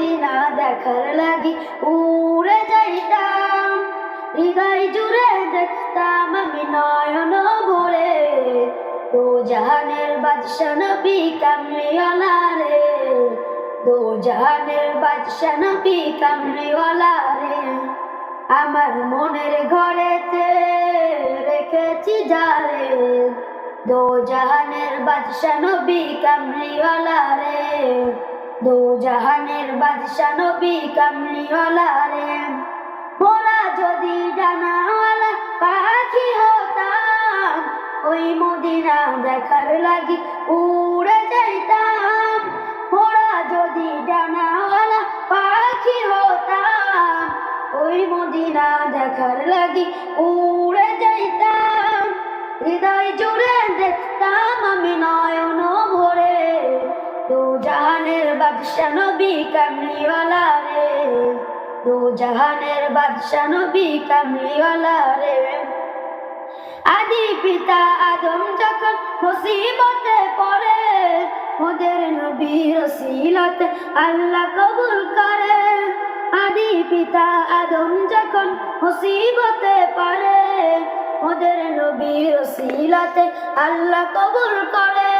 Medina দেখার লাগি, উড়ে যাইতাম। হৃদয় জুড়ে দেখতাম আমি নয়ন ভরে। তো জাহানের বাদশা নবী কামলিওয়ালা রে। দো জাহানের বাদশা নবী কামলিওয়ালা রে। আমার মনের ঘরেতে রেখেছি যারে। দো জাহানের বাদশা নবী কামলিওয়ালা রে। দো জাহানের বাদশা নবী কামলিওয়ালা রে। মোরা যদি ডানাওয়ালা পাখি হতাম, ওই মদিনা দেখার লাগি উড়ে যাইতাম। মোরা যদি ডানাওয়ালা পাখি হতাম, ওই মদিনা দেখার লাগি উড়ে যাইতাম। হৃদয় জুড়ে আদি পিতা আদম যখন মুসিবতে পড়ে, ওদের নবীর সিলতে আল্লাহ কবুল করে। আদি পিতা আদম যখন মুসিবতে পড়ে, ওদের নবীর সিলতে আল্লাহ কবুল করে।